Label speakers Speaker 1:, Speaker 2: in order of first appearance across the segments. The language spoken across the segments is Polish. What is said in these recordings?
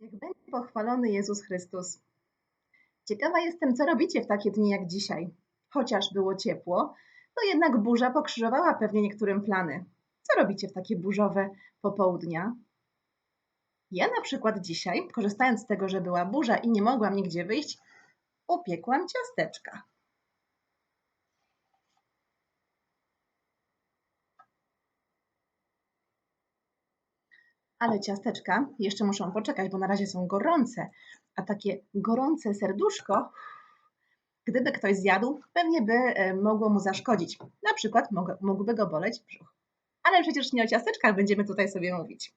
Speaker 1: Niech będzie pochwalony Jezus Chrystus. Ciekawa jestem, co robicie w takie dni jak dzisiaj. Chociaż było ciepło, to jednak burza pokrzyżowała pewnie niektórym plany. Co robicie w takie burzowe popołudnia? Ja na przykład dzisiaj, korzystając z tego, że była burza i nie mogłam nigdzie wyjść, upiekłam ciasteczka. Ale ciasteczka jeszcze muszą poczekać, bo na razie są gorące, a takie gorące serduszko, gdyby ktoś zjadł, pewnie by e, mogło mu zaszkodzić. Na przykład mógłby go boleć brzuch. Ale przecież nie o ciasteczkach będziemy tutaj sobie mówić.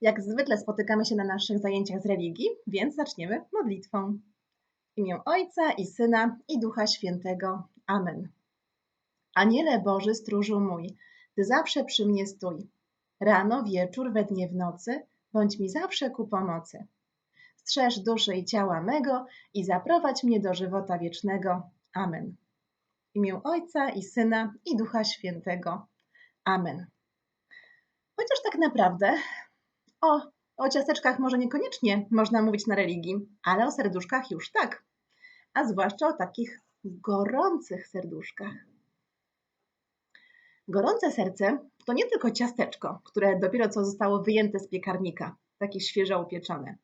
Speaker 1: Jak zwykle spotykamy się na naszych zajęciach z religii, więc zaczniemy modlitwą. W imię Ojca i Syna i Ducha Świętego. Amen. Aniele Boży, stróżu mój, Ty zawsze przy mnie stój Rano, wieczór, we dnie, w nocy, bądź mi zawsze ku pomocy. Strzeż duszy i ciała mego i zaprowadź mnie do żywota wiecznego. Amen. W imię Ojca i Syna i Ducha Świętego. Amen. Chociaż tak naprawdę o, o ciasteczkach może niekoniecznie można mówić na religii, ale o serduszkach już tak. A zwłaszcza o takich gorących serduszkach. Gorące serce to nie tylko ciasteczko, które dopiero co zostało wyjęte z piekarnika, takie świeżo upieczone.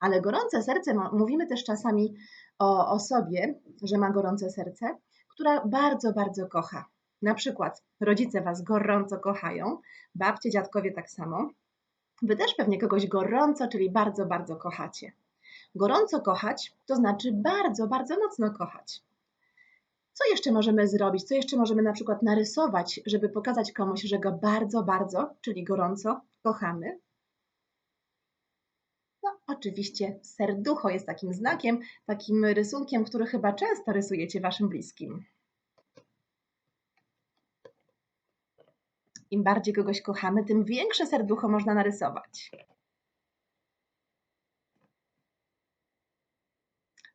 Speaker 1: Ale gorące serce, mówimy też czasami o osobie, że ma gorące serce, która bardzo, bardzo kocha. Na przykład rodzice Was gorąco kochają, babcie, dziadkowie tak samo. Wy też pewnie kogoś gorąco, czyli bardzo, bardzo kochacie. Gorąco kochać to znaczy bardzo, bardzo mocno kochać. Co jeszcze możemy zrobić? Co jeszcze możemy na przykład narysować, żeby pokazać komuś, że go bardzo, bardzo, czyli gorąco kochamy? No, oczywiście serducho jest takim znakiem, takim rysunkiem, który chyba często rysujecie waszym bliskim. Im bardziej kogoś kochamy, tym większe serducho można narysować.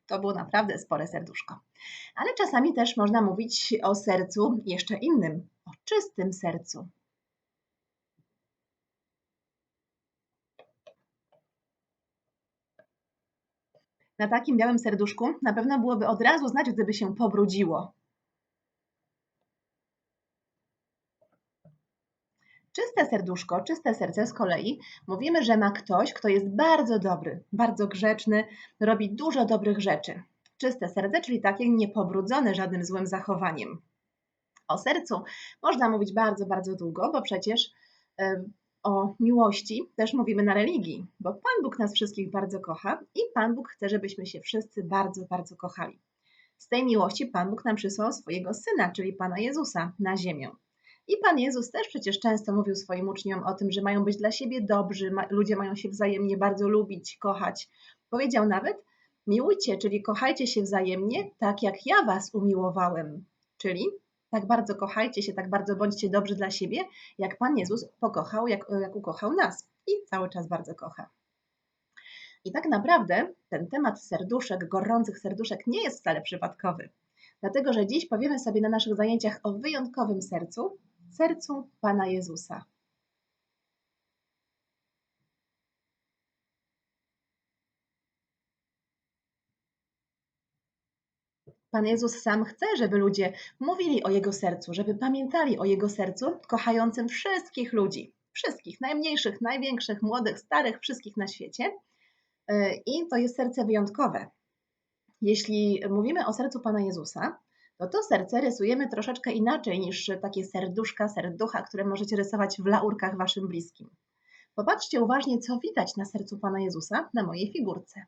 Speaker 1: To było naprawdę spore serduszko. Ale czasami też można mówić o sercu jeszcze innym, o czystym sercu. Na takim białym serduszku na pewno byłoby od razu znać, gdyby się pobrudziło. Czyste serduszko, czyste serce z kolei mówimy, że ma ktoś, kto jest bardzo dobry, bardzo grzeczny, robi dużo dobrych rzeczy. Czyste serce, czyli takie niepobrudzone żadnym złym zachowaniem. O sercu można mówić bardzo, bardzo długo, bo przecież o miłości też mówimy na religii, bo Pan Bóg nas wszystkich bardzo kocha i Pan Bóg chce, żebyśmy się wszyscy bardzo, bardzo kochali. Z tej miłości Pan Bóg nam przysłał swojego Syna, czyli Pana Jezusa, na ziemię. I Pan Jezus też przecież często mówił swoim uczniom o tym, że mają być dla siebie dobrzy, ludzie mają się wzajemnie bardzo lubić, kochać. Powiedział nawet: Miłujcie, czyli kochajcie się wzajemnie, tak jak ja was umiłowałem. Czyli tak bardzo kochajcie się, tak bardzo bądźcie dobrzy dla siebie, jak Pan Jezus pokochał, jak, jak ukochał nas i cały czas bardzo kocha. I tak naprawdę ten temat serduszek, gorących serduszek nie jest wcale przypadkowy. Dlatego, że dziś powiemy sobie na naszych zajęciach o wyjątkowym sercu, sercu Pana Jezusa. Pan Jezus sam chce, żeby ludzie mówili o Jego sercu, żeby pamiętali o Jego sercu, kochającym wszystkich ludzi. Wszystkich, najmniejszych, największych, młodych, starych, wszystkich na świecie. I to jest serce wyjątkowe. Jeśli mówimy o sercu Pana Jezusa, to to serce rysujemy troszeczkę inaczej niż takie serduszka, serducha, które możecie rysować w laurkach waszym bliskim. Popatrzcie uważnie, co widać na sercu Pana Jezusa na mojej figurce.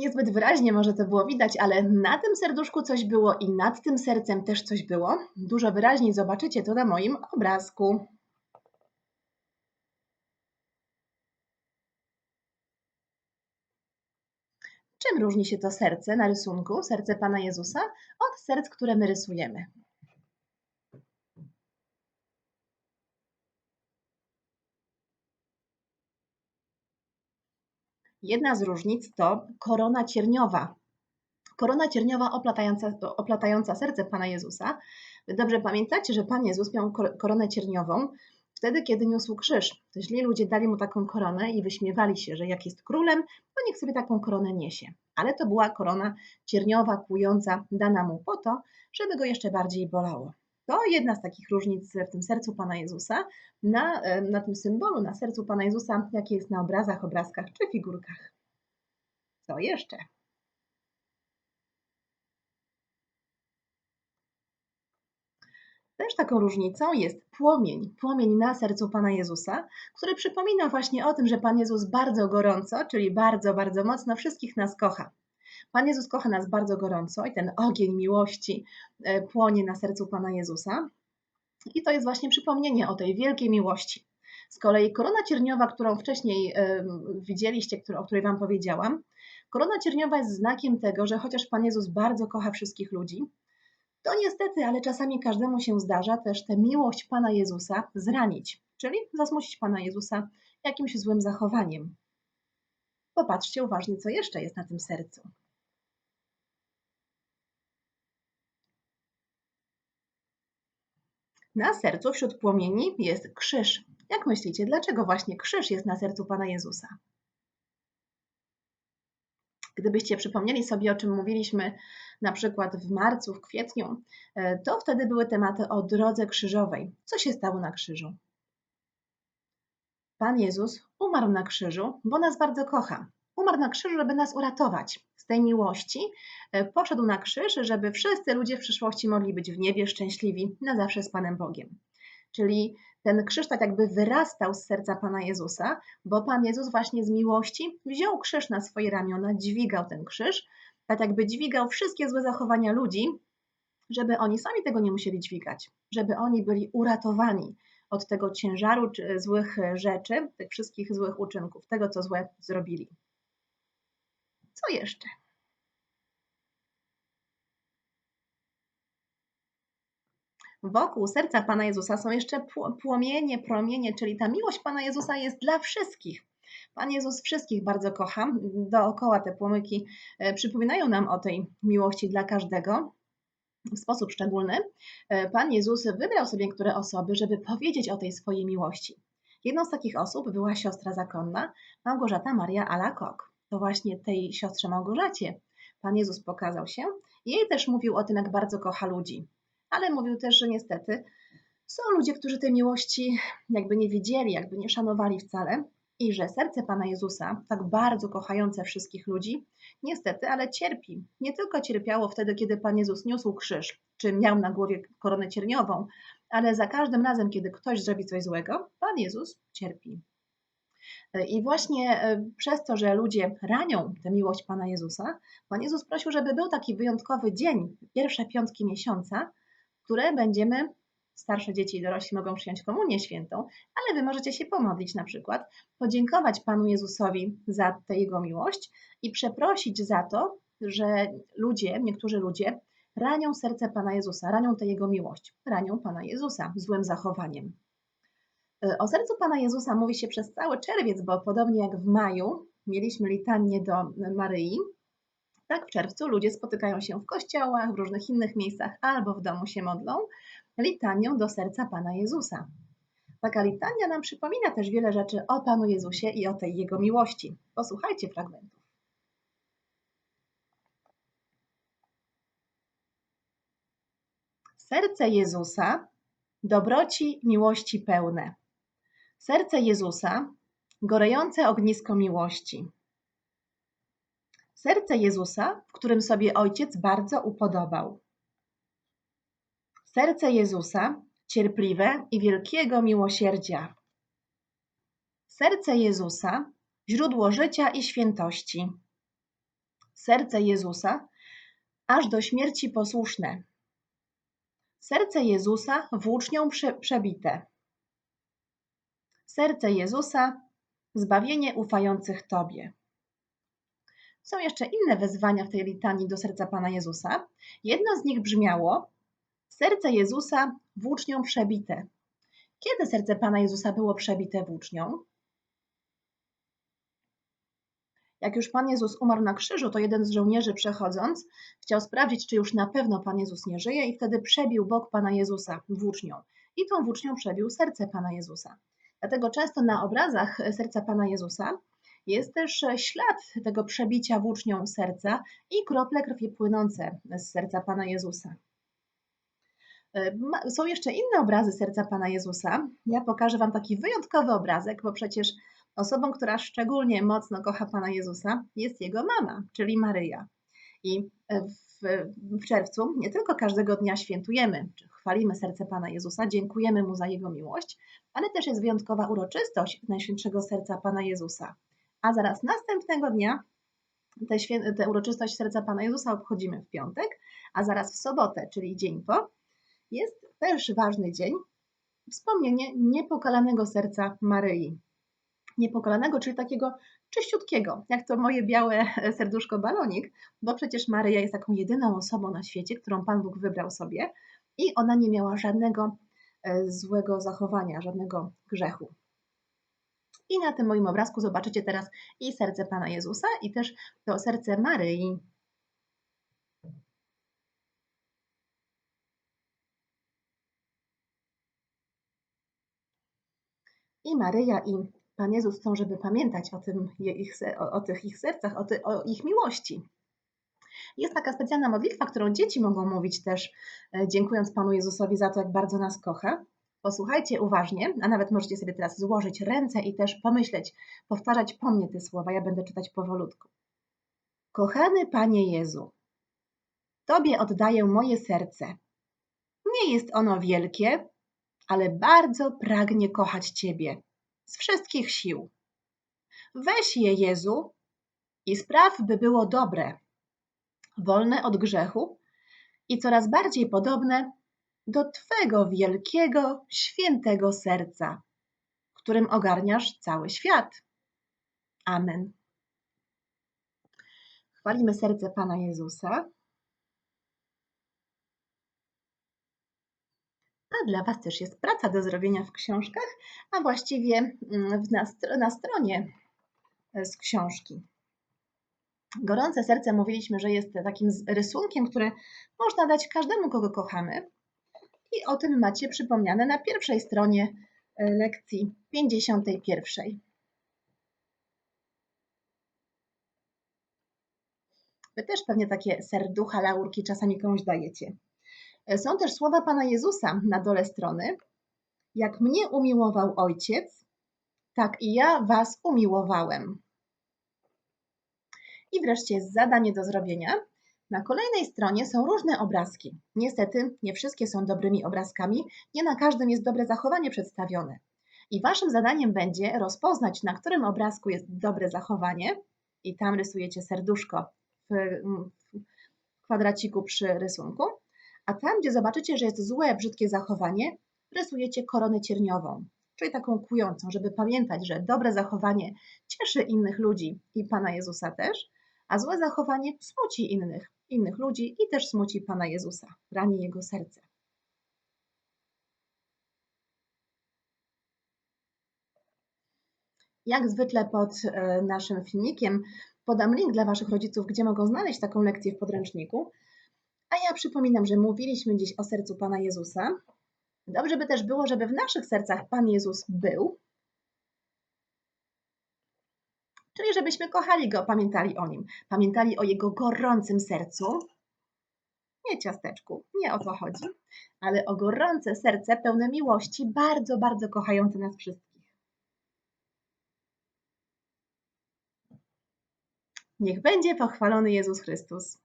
Speaker 1: Niezbyt wyraźnie może to było widać, ale na tym serduszku coś było i nad tym sercem też coś było. Dużo wyraźniej zobaczycie to na moim obrazku. Czym różni się to serce na rysunku, serce Pana Jezusa, od serc, które my rysujemy? Jedna z różnic to korona cierniowa. Korona cierniowa oplatająca, oplatająca serce Pana Jezusa. Wy dobrze pamiętacie, że Pan Jezus miał koronę cierniową wtedy, kiedy niósł krzyż. To źli ludzie dali mu taką koronę i wyśmiewali się, że jak jest królem, to niech sobie taką koronę niesie. Ale to była korona cierniowa, kłująca, dana mu po to, żeby go jeszcze bardziej bolało. To jedna z takich różnic w tym sercu Pana Jezusa, na, na tym symbolu, na sercu Pana Jezusa, jakie jest na obrazach, obrazkach czy figurkach. Co jeszcze? Też taką różnicą jest płomień, płomień na sercu Pana Jezusa, który przypomina właśnie o tym, że Pan Jezus bardzo gorąco, czyli bardzo, bardzo mocno wszystkich nas kocha. Pan Jezus kocha nas bardzo gorąco i ten ogień miłości e, płonie na sercu Pana Jezusa. I to jest właśnie przypomnienie o tej wielkiej miłości. Z kolei korona cierniowa, którą wcześniej widzieliście, o której Wam powiedziałam, korona cierniowa jest znakiem tego, że chociaż Pan Jezus bardzo kocha wszystkich ludzi, to niestety, ale czasami każdemu się zdarza też tę miłość Pana Jezusa zranić, czyli zasmucić Pana Jezusa jakimś złym zachowaniem. Popatrzcie uważnie, co jeszcze jest na tym sercu. Na sercu wśród płomieni jest krzyż. Jak myślicie, dlaczego właśnie krzyż jest na sercu Pana Jezusa? Gdybyście przypomnieli sobie, o czym mówiliśmy na przykład w marcu, w kwietniu, e, to wtedy były tematy o drodze krzyżowej. Co się stało na krzyżu? Pan Jezus umarł na krzyżu, bo nas bardzo kocha. Umarł na krzyżu, żeby nas uratować z tej miłości. E, poszedł na krzyż, żeby wszyscy ludzie w przyszłości mogli być w niebie szczęśliwi na zawsze z Panem Bogiem. Czyli ten krzyż tak jakby wyrastał z serca Pana Jezusa, bo Pan Jezus właśnie z miłości wziął krzyż na swoje ramiona, dźwigał ten krzyż, tak jakby dźwigał wszystkie złe zachowania ludzi, żeby oni sami tego nie musieli dźwigać, żeby oni byli uratowani od tego ciężaru złych rzeczy, tych wszystkich złych uczynków, tego co złe zrobili. Co jeszcze? Wokół serca Pana Jezusa są jeszcze płomienie, promienie, czyli ta miłość Pana Jezusa jest dla wszystkich. Pan Jezus wszystkich bardzo kocha. Dookoła te płomyki e, przypominają nam o tej miłości dla każdego w sposób szczególny. E, Pan Jezus wybrał sobie niektóre osoby, żeby powiedzieć o tej swojej miłości. Jedną z takich osób była siostra zakonna, Małgorzata Maria Alakok. To właśnie tej siostrze Małgorzacie Pan Jezus pokazał się jej też mówił o tym, jak bardzo kocha ludzi ale mówił też, że niestety są ludzie, którzy tej miłości jakby nie widzieli, jakby nie szanowali wcale i że serce Pana Jezusa, tak bardzo kochające wszystkich ludzi, niestety, ale cierpi. Nie tylko cierpiało wtedy, kiedy Pan Jezus niósł krzyż, czy miał na głowie koronę cierniową, ale za każdym razem, kiedy ktoś zrobi coś złego, Pan Jezus cierpi. I właśnie e, przez to, że ludzie ranią tę miłość Pana Jezusa, Pan Jezus prosił, żeby był taki wyjątkowy dzień, pierwsze piątki miesiąca, które będziemy, starsze dzieci i dorośli mogą przyjąć komunię świętą, ale Wy możecie się pomodlić na przykład, podziękować Panu Jezusowi za tę Jego miłość i przeprosić za to, że ludzie, niektórzy ludzie ranią serce Pana Jezusa, ranią tę Jego miłość, ranią Pana Jezusa złym zachowaniem. O sercu Pana Jezusa mówi się przez cały czerwiec, bo podobnie jak w maju mieliśmy litanię do Maryi, tak, w czerwcu ludzie spotykają się w kościołach, w różnych innych miejscach albo w domu się modlą litanią do serca Pana Jezusa. Taka litania nam przypomina też wiele rzeczy o Panu Jezusie i o tej Jego miłości. Posłuchajcie fragmentów. Serce Jezusa, dobroci, miłości pełne. Serce Jezusa, gorejące ognisko miłości. Serce Jezusa, w którym sobie Ojciec bardzo upodobał. Serce Jezusa, cierpliwe i wielkiego miłosierdzia. Serce Jezusa, źródło życia i świętości. Serce Jezusa, aż do śmierci posłuszne. Serce Jezusa włócznią przebite. Serce Jezusa, zbawienie ufających Tobie. Są jeszcze inne wezwania w tej litanii do serca Pana Jezusa. Jedno z nich brzmiało: Serce Jezusa włócznią przebite. Kiedy serce Pana Jezusa było przebite włócznią? Jak już Pan Jezus umarł na krzyżu, to jeden z żołnierzy przechodząc chciał sprawdzić, czy już na pewno Pan Jezus nie żyje i wtedy przebił bok Pana Jezusa włócznią. I tą włócznią przebił serce Pana Jezusa. Dlatego często na obrazach serca Pana Jezusa jest też ślad tego przebicia włócznią serca i krople krwi płynące z serca Pana Jezusa. Są jeszcze inne obrazy serca Pana Jezusa. Ja pokażę Wam taki wyjątkowy obrazek, bo przecież osobą, która szczególnie mocno kocha Pana Jezusa, jest Jego mama, czyli Maryja. I w, w czerwcu nie tylko każdego dnia świętujemy, czy chwalimy serce Pana Jezusa, dziękujemy Mu za Jego miłość, ale też jest wyjątkowa uroczystość Najświętszego Serca Pana Jezusa. A zaraz następnego dnia tę, tę uroczystość Serca Pana Jezusa obchodzimy w piątek, a zaraz w sobotę, czyli dzień po, jest też ważny dzień, wspomnienie niepokalanego serca Maryi. Niepokalanego, czyli takiego czyściutkiego, jak to moje białe serduszko balonik, bo przecież Maryja jest taką jedyną osobą na świecie, którą Pan Bóg wybrał sobie i ona nie miała żadnego e, złego zachowania, żadnego grzechu. I na tym moim obrazku zobaczycie teraz i serce Pana Jezusa, i też to serce Maryi. I Maryja i Pan Jezus chcą, żeby pamiętać o, tym, ich, o, o tych ich sercach, o, ty, o ich miłości. Jest taka specjalna modlitwa, którą dzieci mogą mówić też, e, dziękując Panu Jezusowi za to, jak bardzo nas kocha. Posłuchajcie uważnie, a nawet możecie sobie teraz złożyć ręce i też pomyśleć, powtarzać po mnie te słowa. Ja będę czytać powolutku. Kochany Panie Jezu, Tobie oddaję moje serce. Nie jest ono wielkie, ale bardzo pragnie kochać Ciebie z wszystkich sił. Weź je, Jezu, i spraw, by było dobre, wolne od grzechu i coraz bardziej podobne do Twego wielkiego, świętego serca, którym ogarniasz cały świat. Amen. Chwalimy serce Pana Jezusa. A dla Was też jest praca do zrobienia w książkach, a właściwie mm, na, na stronie e, z książki. Gorące serce mówiliśmy, że jest takim rysunkiem, który można dać każdemu, kogo kochamy. I o tym macie przypomniane na pierwszej stronie e, lekcji 51. Wy też pewnie takie serducha, laurki czasami komuś dajecie. Są też słowa Pana Jezusa na dole strony. Jak mnie umiłował Ojciec, tak i ja was umiłowałem. I wreszcie zadanie do zrobienia. Na kolejnej stronie są różne obrazki. Niestety nie wszystkie są dobrymi obrazkami, nie na każdym jest dobre zachowanie przedstawione. I waszym zadaniem będzie rozpoznać, na którym obrazku jest dobre zachowanie, i tam rysujecie serduszko w kwadraciku przy rysunku, a tam, gdzie zobaczycie, że jest złe, brzydkie zachowanie, rysujecie koronę cierniową, czyli taką kującą, żeby pamiętać, że dobre zachowanie cieszy innych ludzi i Pana Jezusa też, a złe zachowanie smuci innych, innych ludzi i też smuci Pana Jezusa, rani Jego serce. Jak zwykle pod e, naszym filmikiem podam link dla Waszych rodziców, gdzie mogą znaleźć taką lekcję w podręczniku. A ja przypominam, że mówiliśmy dziś o sercu Pana Jezusa. Dobrze by też było, żeby w naszych sercach Pan Jezus był, czyli żebyśmy kochali Go, pamiętali o Nim, pamiętali o Jego gorącym sercu, nie ciasteczku, nie o to chodzi, ale o gorące serce pełne miłości, bardzo, bardzo kochające nas wszystkich. Niech będzie pochwalony Jezus Chrystus.